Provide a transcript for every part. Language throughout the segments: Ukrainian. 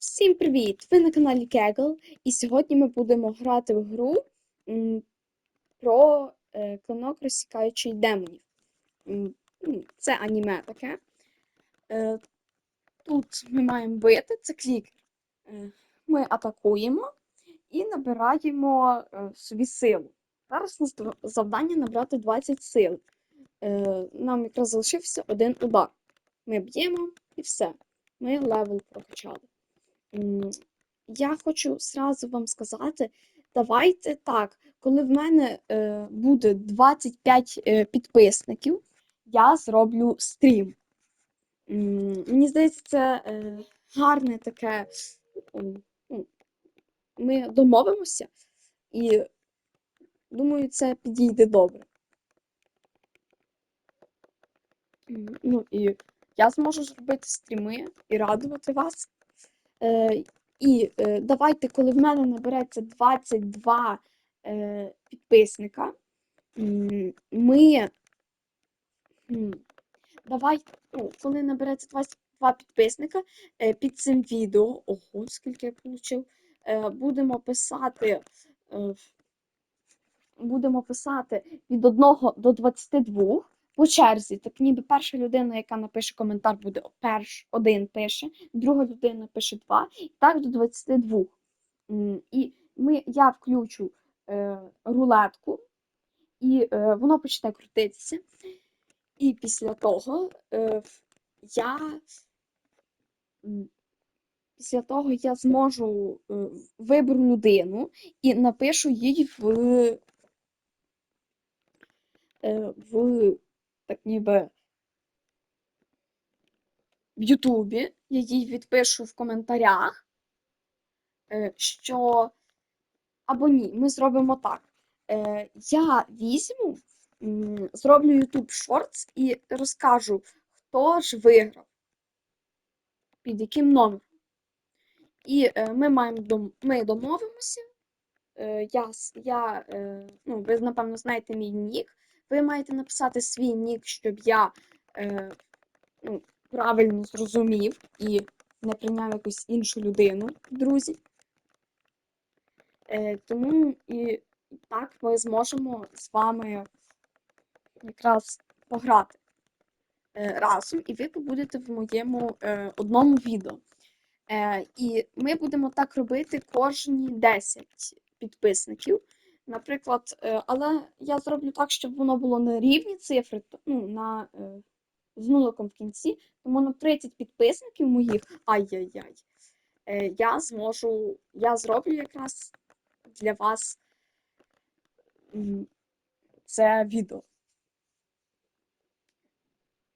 Всім привіт! Ви на каналі Kegel, і сьогодні ми будемо грати в гру про е, клинок розсікаючий демонів. Ну, Це аніме таке. Е, Тут ми маємо бити, це клікер. Е, Ми атакуємо і набираємо собі силу. Зараз у нас завдання набрати 20 сил. Нам якраз залишився один удар. Ми б'ємо і все. Ми левел прокачали. Я хочу зразу вам сказати, давайте так, коли в мене е, буде 25 е, підписників, я зроблю стрім. Мені здається, це е, гарне таке. ну, Ми домовимося, і думаю, це підійде добре. Ну і я зможу зробити стріми і радувати вас. Е, і е, давайте, коли в мене набереться 22 е, підписника, ми. Давайте, ну, коли набереться 22 підписника, е, під цим відео, ого, скільки я отримав, е, будемо писати. е, Будемо писати від 1 до 22 по черзі. Так ніби перша людина, яка напише коментар, буде перш один пише, друга людина пише два, і так до 22. І ми, я включу е, рулетку, і е, воно почне крутитися. І після того е, я після того я зможу е, виберу людину і напишу їй в, е, в так ніби в Ютубі. Я їй відпишу в коментарях, е, що або ні, ми зробимо так. Е, Я візьму, зроблю YouTube Shorts і розкажу, хто ж виграв, під яким номером. І е, ми маємо ми домовимося. Я, я, ну, ви, напевно, знаєте мій нік. Ви маєте написати свій нік, щоб я е, ну, правильно зрозумів і не прийняв якусь іншу людину, друзі. Е, тому і так ми зможемо з вами якраз пограти е, разом, і ви побудете в моєму е, одному відео. Е, і ми будемо так робити кожні 10 підписників. Наприклад, е, але я зроблю так, щоб воно було на рівні цифри, ну, на, е, з нуликом в кінці. Тому на 30 підписників моїх, ай-яй-яй, е, я зможу, я зроблю якраз для вас це відео.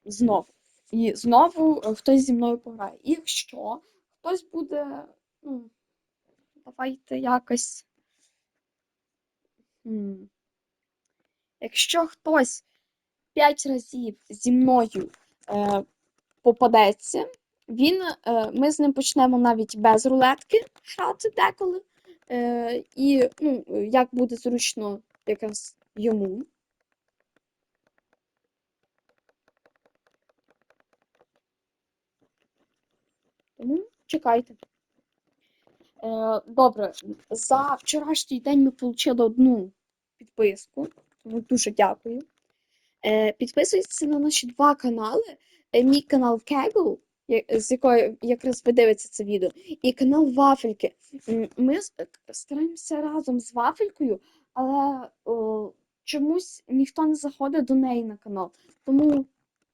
Знову. І знову хтось зі мною пограє. І якщо хтось буде, ну, давайте якось. Якщо хтось 5 разів зі мною е, попадеться, він, е, ми з ним почнемо навіть без рулетки грати деколи. Е, і ну, як буде зручно якраз йому. Тому чекайте. Е, добре, за вчорашній день ми отримали одну підписку. Тому дуже дякую. Е, підписуйтесь на наші два канали. Е, мій канал Kegel, з якої якраз ви дивитеся це відео, і канал Вафельки. Ми стараємося разом з Вафелькою, але о, чомусь ніхто не заходить до неї на канал. Тому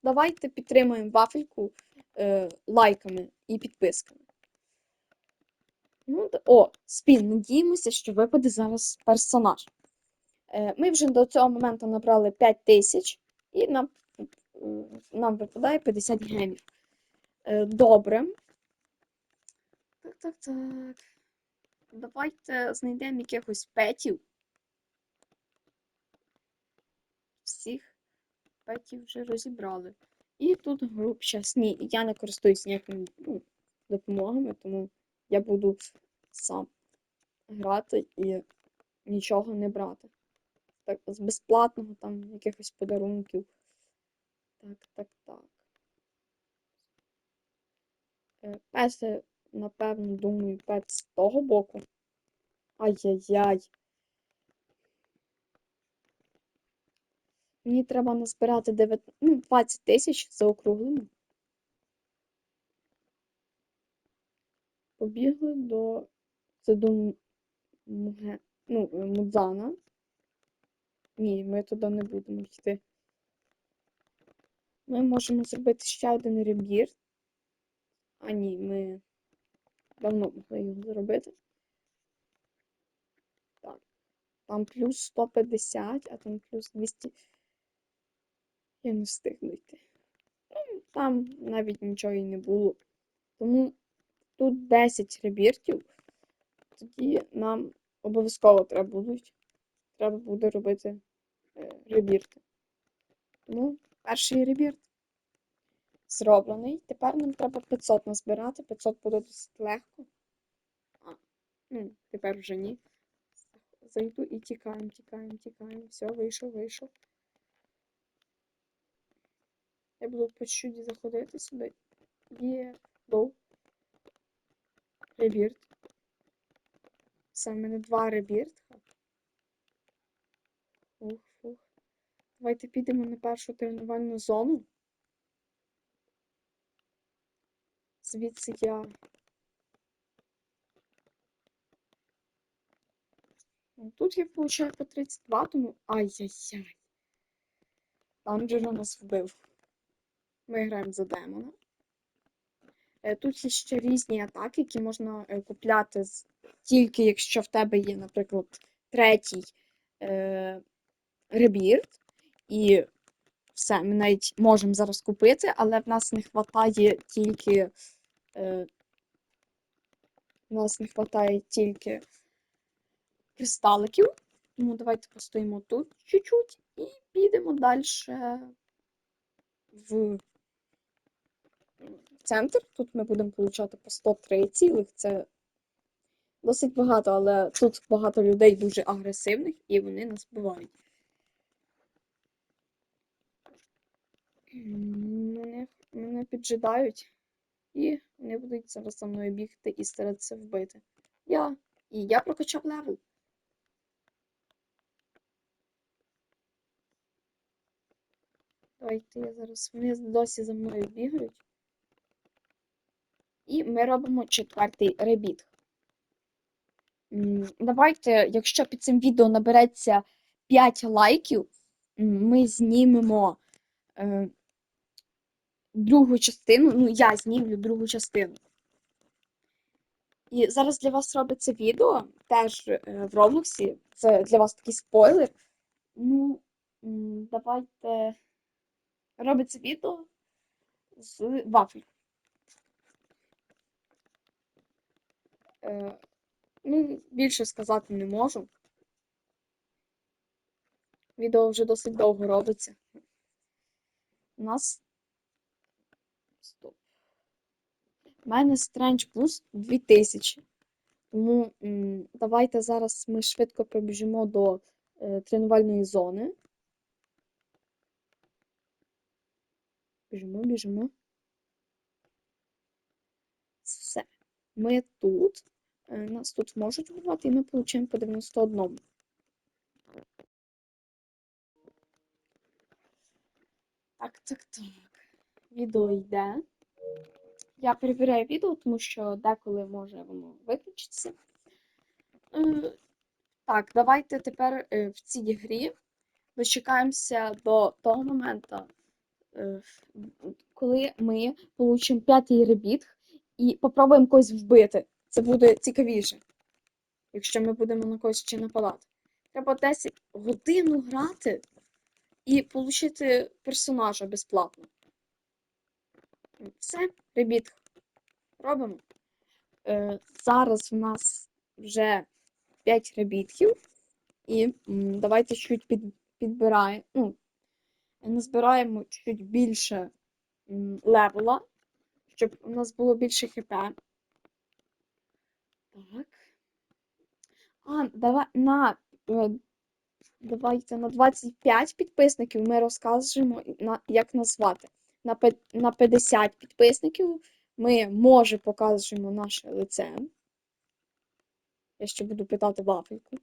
давайте підтримуємо Вафельку е, лайками і підписками. Ну, о, спін, надіємося, що випаде зараз персонаж. Е, Ми вже до цього моменту набрали 5 тисяч, і нам, нам випадає 50 гемів. Е, Добре. Так, так, так. Давайте знайдемо якихось петів. Всіх петів вже розібрали. І тут груп час. Ні, я не користуюсь ніякими ну, допомогами, тому я буду сам грати і нічого не брати. Так, з безплатного там якихось подарунків. Так, так, так. Е, Песи напевно, думаю, пет з того боку. Ай-яй-яй. Мені треба назбирати 9, ну, 20 тисяч заокруглимо. Побігли до. Це ну, е, Мудзана. Ні, ми туди не будемо йти. Ми можемо зробити ще один ребір. А ні, ми давно могли його зробити. Так. Там плюс 150, а там плюс 200. Я не встигну йти. Ну, там навіть нічого і не було. Тому тут 10 ребіртів. Тоді нам обов'язково треба будуть. Треба буде робити е, ребірти. Тому перший ребірт зроблений. Тепер нам треба 500 назбирати. 500 буде досить легко. А, ну, тепер вже ні. Зайду і тікаємо, тікаємо, тікаємо. Все, вийшов, вийшов. Я буду по чуть заходити сюди. Є лоу. Ребірт. Все, в мене два ребіртка. Фух, фух. Давайте підемо на першу тренувальну зону. Звідси я. Ну, Тут я получаю по 32, тому. Ай-яй-яй. Танджера нас вбив. Ми граємо за демона. Е, Тут є ще різні атаки, які можна е, купляти тільки якщо в тебе є, наприклад, третій е... ребірт. І все, ми навіть можемо зараз купити, але в нас не вистачає тільки. Е... В нас не вистачає тільки кристаликів. Тому давайте постоїмо тут чуть-чуть і підемо далі в центр. Тут ми будемо получати по 103 цілих. Це досить багато, але тут багато людей дуже агресивних і вони нас вбивають. М, Мене, мене піджидають, і вони будуть зараз за мною бігти і старатися вбити. Я. І я прокачав левел. Давайте я зараз. Вони досі за мною бігають. І ми робимо четвертий ребіт. Давайте, якщо під цим відео набереться 5 лайків, ми знімемо е, другу частину. Ну, я знімлю другу частину. І зараз для вас робиться відео теж е, в Роблоксі. Це для вас такий спойлер. Ну, давайте. Робиться відео з вафель. Е, ну, більше сказати не можу. Відео вже досить довго робиться. У нас. Стоп. У мене Strange Plus 2000. Тому давайте зараз ми швидко пробіжимо до е, тренувальної зони. Біжимо, біжимо. Все. Ми тут. Е, Нас тут можуть вбивати, і ми получаємо по 91. Так, так, так. Відео йде. Я перевіряю відео, тому що деколи може воно виключитися. Е, Так, давайте тепер е, в цій грі дочекаємося до того моменту, коли ми получимо п'ятий ребіт і попробуємо когось вбити. Це буде цікавіше, якщо ми будемо на когось ще нападати. Треба 10 годину грати і отримати персонажа безплатно. Все, ребіт. Робимо. Е, зараз в нас вже 5 ребітків. І м, давайте чуть під, підбираємо. Ну, назбираємо чуть більше м, левела, щоб у нас було більше хп. Так. А, давай на. е, Давайте на 25 підписників ми розкажемо, як назвати. На, на 50 підписників ми може покажемо наше лице. Я ще буду питати вафельку.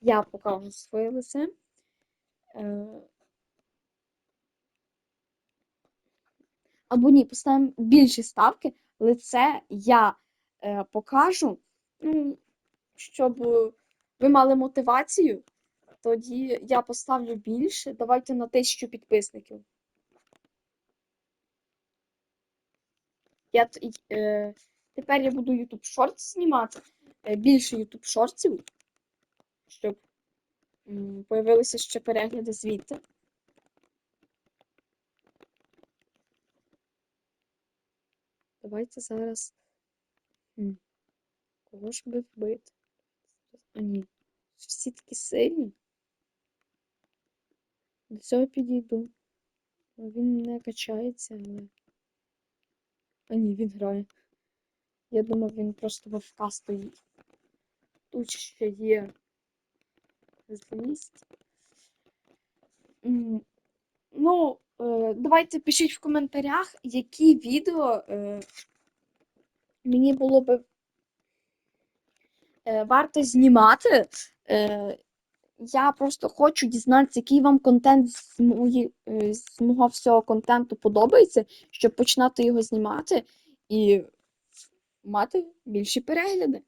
Я покажу своє лице. Е, Або ні, поставимо більші ставки. Лице я покажу, ну, щоб е, ви мали мотивацію. Тоді я поставлю більше. Давайте на тисячу підписників. Я, е, тепер я буду YouTube Shorts знімати. Е, більше YouTube шортів, щоб м, появилися ще перегляди звідти. Давайте зараз. Кого ж би вбити? А ні. Всі такі сильні. До цього підійду. Він не качається, але. А ні, він грає. Я думав, він просто в АФК стоїть. Тут ще є злість. Ну, е, давайте пишіть в коментарях, які відео е, мені було би е, варто знімати. Е, я просто хочу дізнатися, який вам контент з, мої, е, з мого всього контенту подобається, щоб починати його знімати і мати більші перегляди.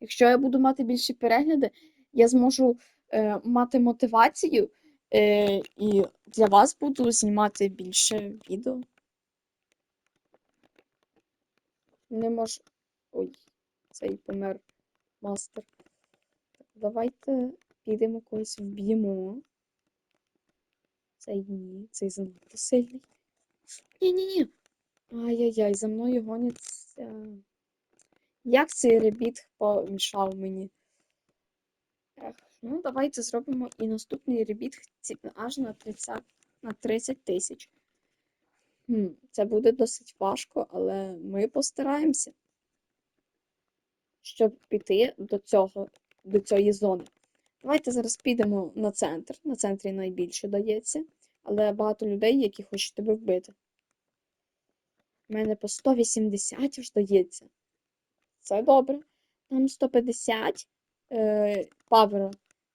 Якщо я буду мати більші перегляди, я зможу е, мати мотивацію е, і для вас буду знімати більше відео. Не можу. Ой, цей помер мастер. Так, давайте підемо когось вб'ємо. Цей ні, цей занадто сильний. Ні-ні-ні. Ай-яй-яй, за мною гоняться. Як цей ребіт помішав мені? Ех, ну, давайте зробимо і наступний ребіт аж на 30 на 30 тисяч. Це буде досить важко, але ми постараємося, щоб піти до цього, до цієї зони. Давайте зараз підемо на центр. На центрі найбільше дається, але багато людей, які хочуть тебе вбити. У мене по 180 аж дається. Це добре. Там 150 е,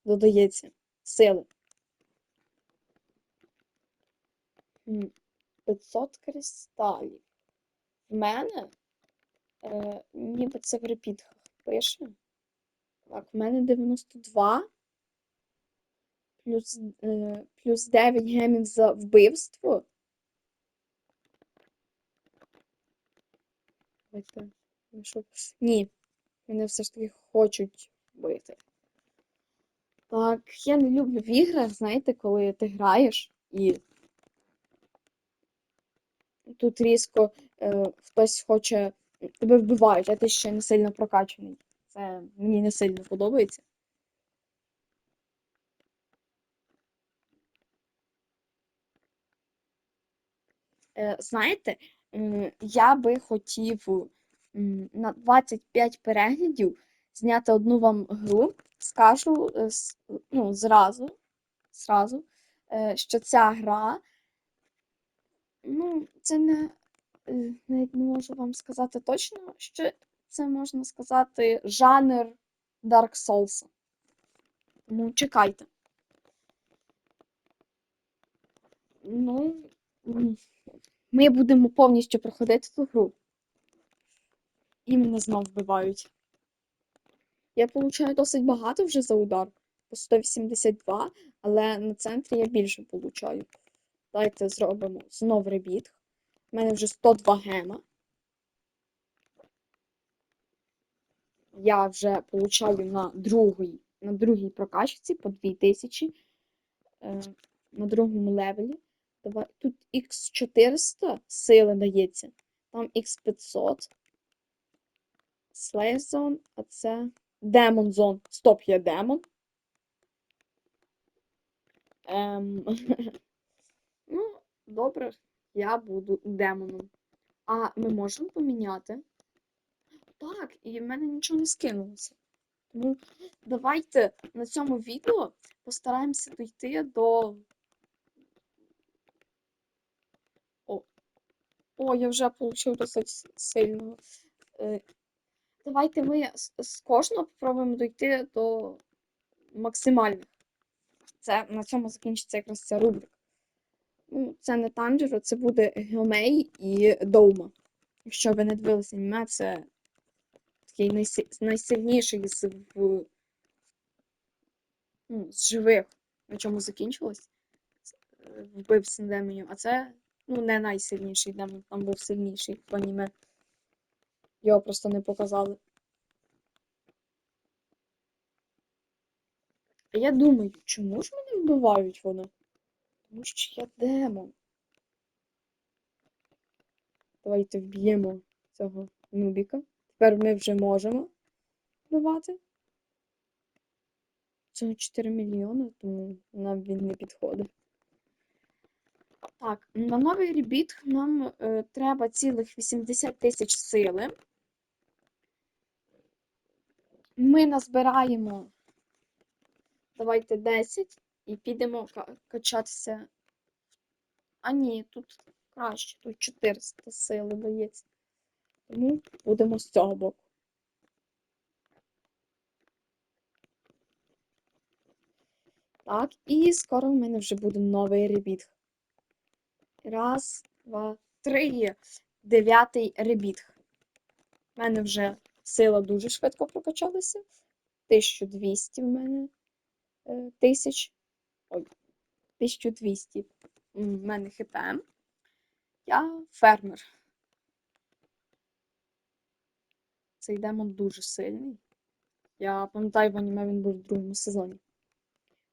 додається. Сили. М, 500 кристалів. В мене е, ніби це в репітках пише. Так, в мене 92. Плюс, е, плюс 9 гемів за вбивство. Ну, Ні, мене все ж таки хочуть бити. Так, я не люблю в іграх, знаєте, коли ти граєш і тут різко е, хтось хоче тебе вбивають, а ти ще не сильно прокачаний. Це мені не сильно подобається. Е, знаєте, я би хотів на 25 переглядів зняти одну вам гру. Скажу е, ну, зразу, зразу, е, що ця гра, ну, це не, е, навіть не можу вам сказати точно, що це можна сказати жанр Dark Souls. Ну, чекайте. Ну, ми будемо повністю проходити ту гру. І мене знов вбивають. Я получаю досить багато вже за удар. По 182, але на центрі я більше получаю. Давайте зробимо знов ребіт. У мене вже 102 гема. Я вже получаю на другій, на другій прокачці по 2000 е, на другому левелі. Давай, тут X400 сили дається, там X500. Slayer Zone, а це Demon Zone. Стоп, є демон. Ем... добре, я буду демоном. А ми можемо поміняти? Так, і в мене нічого не скинулося. Тому давайте на цьому відео постараємося дійти до. О. О, я вже отримав досить с- сильного. Е, Давайте ми з, кожного спробуємо дойти до максимальних. Це на цьому закінчиться якраз ця рубрика. Ну, це не Танжеро, це буде Геомей і Доума. Якщо ви не дивилися аніме, це такий найси- найсильніший з, в, ну, з живих, на чому закінчилось. Вбився демонів. А це ну, не найсильніший демон, там був сильніший в аніме. Його просто не показали. Я думаю, чому ж мене вбивають вони? Тому що я демон. Давайте вб'ємо цього нубіка. Тепер ми вже можемо вбивати. Цього 4 мільйони, тому нам він не підходить. Так, на новий ребіт нам е, треба цілих 80 тисяч сили. Ми назбираємо. Давайте 10 і підемо качатися. А ні, тут краще, тут 400 сили дається. Тому будемо з цього боку. Так, і скоро в мене вже буде новий ребіт. Раз, два, три. Дев'ятий ребіт. У мене вже сила дуже швидко прокачалася. 1200 в мене е, тисяч. Ой, 1200 в мене хп. Я фермер. Цей демон дуже сильний. Я пам'ятаю, в аніме він був в другому сезоні.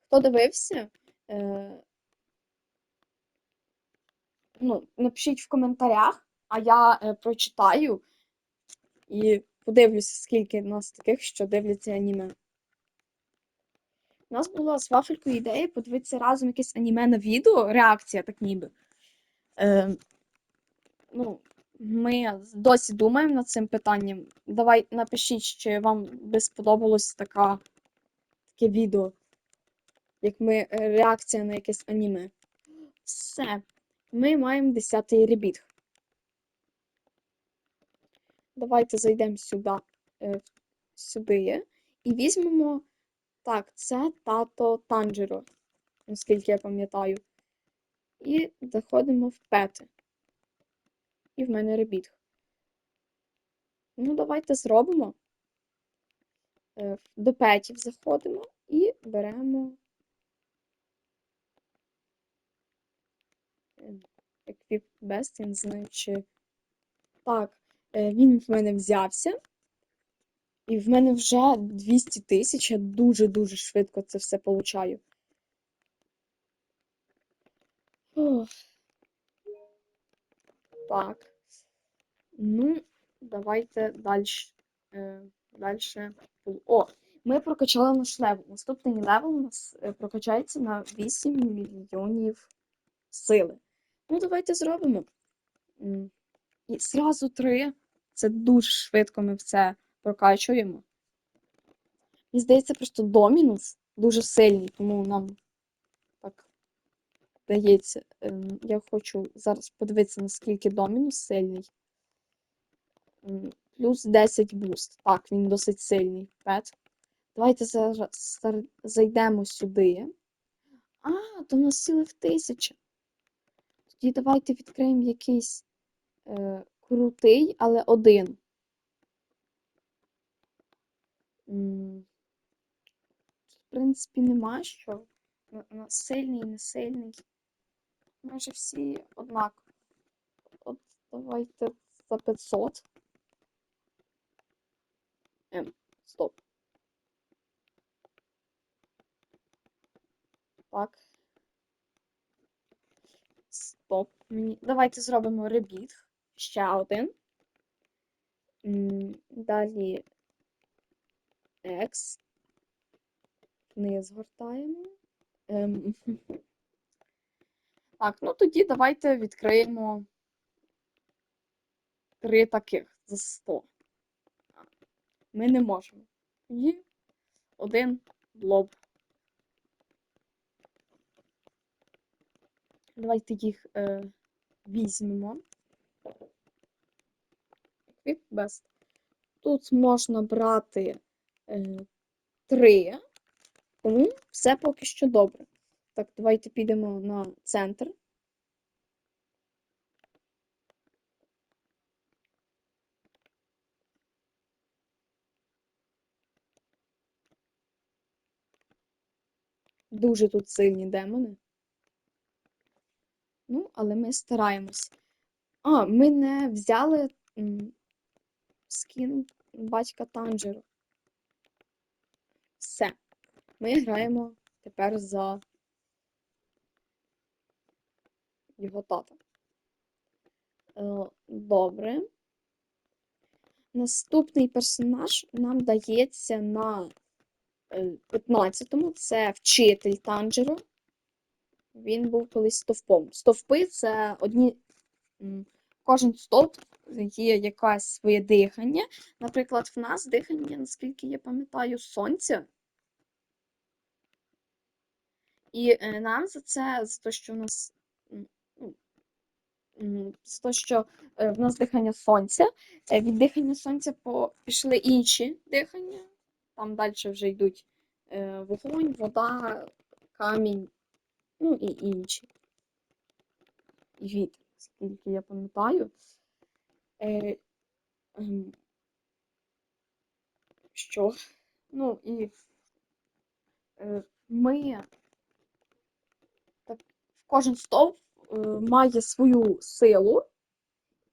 Хто дивився? Е, ну, напишіть в коментарях, а я е, прочитаю і подивлюся, скільки нас таких, що дивляться аніме. У нас була з вафелькою ідея подивитися разом якесь аніме на відео, реакція так ніби. Е, ну, ми досі думаємо над цим питанням. Давай напишіть, чи вам би сподобалось така, таке відео, як ми е, реакція на якесь аніме. Все. Ми маємо 10 ребіт. Давайте зайдемо сюди, е, сюди і візьмемо. Так, це тато Танжеро, наскільки я пам'ятаю. І заходимо в пети. І в мене ребіт. Ну, давайте зробимо. Е, До петів заходимо і беремо Equip Best, я не знаю, чи. Так, е, він в мене взявся. І в мене вже 200 тисяч. Я дуже-дуже швидко це все получаю. Так. Ну, давайте далі. Далі. О, ми прокачали наш левел. Наступний левел у нас е, прокачається на 8 мільйонів сили. Ну, давайте зробимо. І зразу три. Це дуже швидко ми все прокачуємо. Мені здається, просто домінус дуже сильний, тому нам так дається. Ем, Я хочу зараз подивитися, наскільки домінус сильний. Плюс 10 буст. Так, він досить сильний. Пет. Давайте зараз зайдемо сюди. А, то в нас сили в тисячі. Тоді давайте відкриємо якийсь е, крутий, але один. М, Тут, в принципі, нема що. Сильний, не сильний. Майже всі однакові. От давайте за 500. Ем, стоп. Так. Стоп. Мені... Давайте зробимо ребіт. Ще один. Далі X. Вниз згортаємо. Ем. Так, ну тоді давайте відкриємо три таких за 100. Ми не можемо. Тоді один блоб. Давайте їх е, візьмемо. Quick. Тут можна брати е, три, тому все поки що добре. Так, давайте підемо на центр. Дуже тут сильні демони. Ну, але ми стараємось. А, ми не взяли скін батька Танжера. Ми граємо тепер за його тата. Е, Добре. Наступний персонаж нам дається на е, 15-му. Це вчитель Танжера. Він був колись стовпом. Стовпи це одні. Кожен стовп є якесь своє дихання. Наприклад, в нас дихання, наскільки я пам'ятаю, сонця. І е, нам за це, за те, що у нас ну, за те, що е, в нас дихання сонця, е, від дихання сонця пішли інші дихання. Там далі вже йдуть вогонь, вода, камінь, ну і інші. І вітер, скільки я пам'ятаю. Ем, що? Ну і ми кожен стовп е, має свою силу,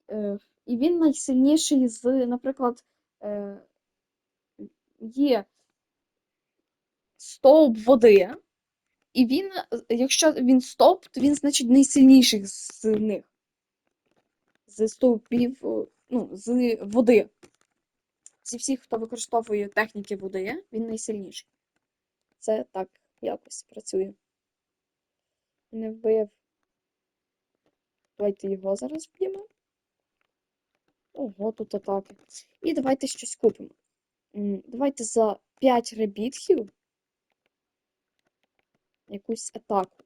е, і він найсильніший з, наприклад, е, є стовп води, і він, якщо він стовп, то він, значить, найсильніший з них. З стовпів, ну, з води. Зі всіх, хто використовує техніки води, він найсильніший. Це так якось працює. Не вбив. Давайте його зараз б'ємо. Ого, тут атаки. І давайте щось купимо. Давайте за 5 ребітхів якусь атаку.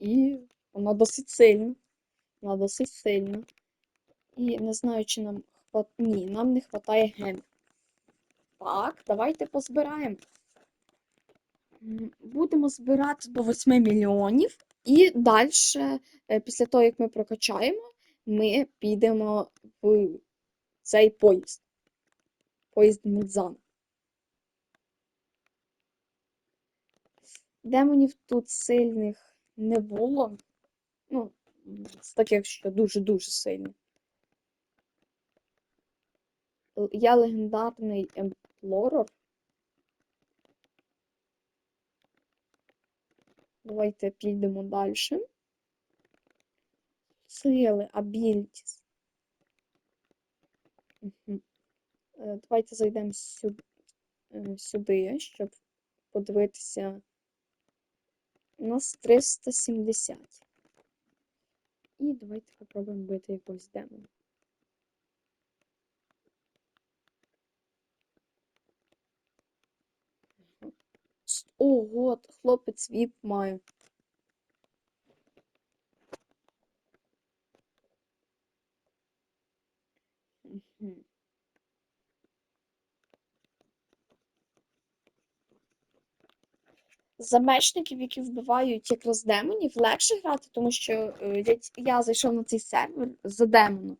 І вона досить сильна. Вона досить сильна. І не знаю, чи нам хват... Ні, нам не вистачає гемів. Так, давайте позбираємо. Будемо збирати до 8 мільйонів. І далі, після того, як ми прокачаємо, ми підемо в цей поїзд. Поїзд Мудзан. Демонів тут сильних не було. Ну, з таких, що дуже-дуже сильні. Я легендарний емплорер. Давайте підемо далі. Сили, abilities. Мгм. Е, Давайте зайдемо сюди, сюди, щоб подивитися. У нас 370. І давайте попробуємо бити якогось демона. Ого, хлопець віп має. Мгм. За мечників, які вбивають якраз демонів, легше грати, тому що е, я, я зайшов на цей сервер за демоном.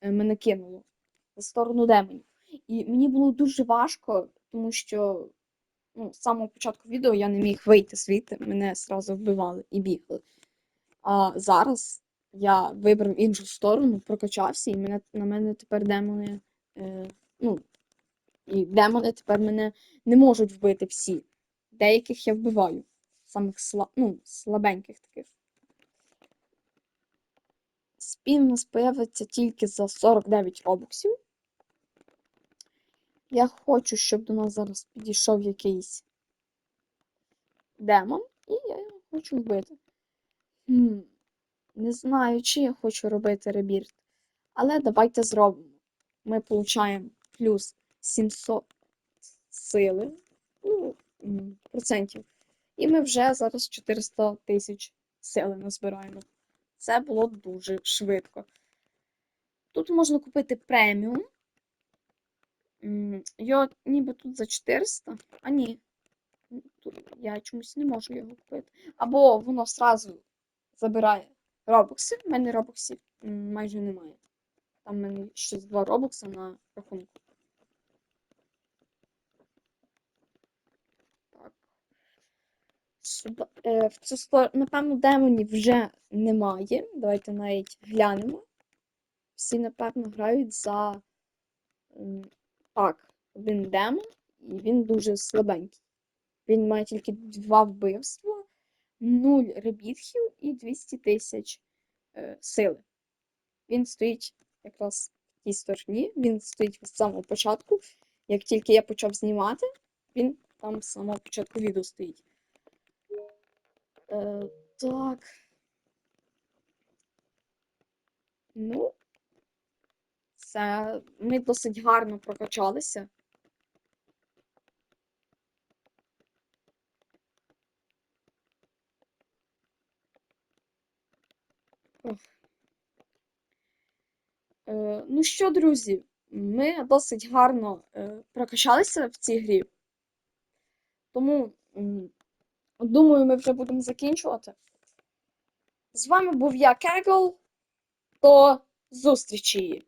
Е, Мене кинуло за сторону демонів. І мені було дуже важко, тому що ну, з самого початку відео я не міг вийти звідти, мене зразу вбивали і бігли. А зараз я вибрав іншу сторону, прокачався, і мене, на мене тепер демони. Е, ну, і демони тепер мене не можуть вбити всі. Деяких я вбиваю. Самих сла... ну, слабеньких таких. Спін у нас появиться тільки за 49 робоксів. Я хочу, щоб до нас зараз підійшов якийсь демон, і я його хочу вбити. Хм, не знаю, чи я хочу робити ребірт. Але давайте зробимо. Ми получаємо плюс 700 сили, ну, процентів. І ми вже зараз 400 тисяч сили назбираємо. це було дуже швидко. Тут можна купити преміум. Його ніби тут за 400, а ні. Тут я чомусь не можу його купити. Або воно сразу забирає робокси. У мене робоксів майже немає. Там в мене щось два робокса на рахунку. Так. Сюди, е, в цю сторону, напевно, демонів вже немає. Давайте навіть глянемо. Всі, напевно, грають за. Так, один демон, і він дуже слабенький. Він має тільки два вбивства, 0 ребітків і 200 тисяч е, сили. Він стоїть якраз в тій стороні, він стоїть з самого початку. Як тільки я почав знімати, він там з самого початку відео стоїть. Е, так. Ну, це ми досить гарно прокачалися. Е, ну що, друзі, ми досить гарно е, прокачалися в цій грі. Тому, думаю, ми вже будемо закінчувати. З вами був я, Кегл. До зустрічі!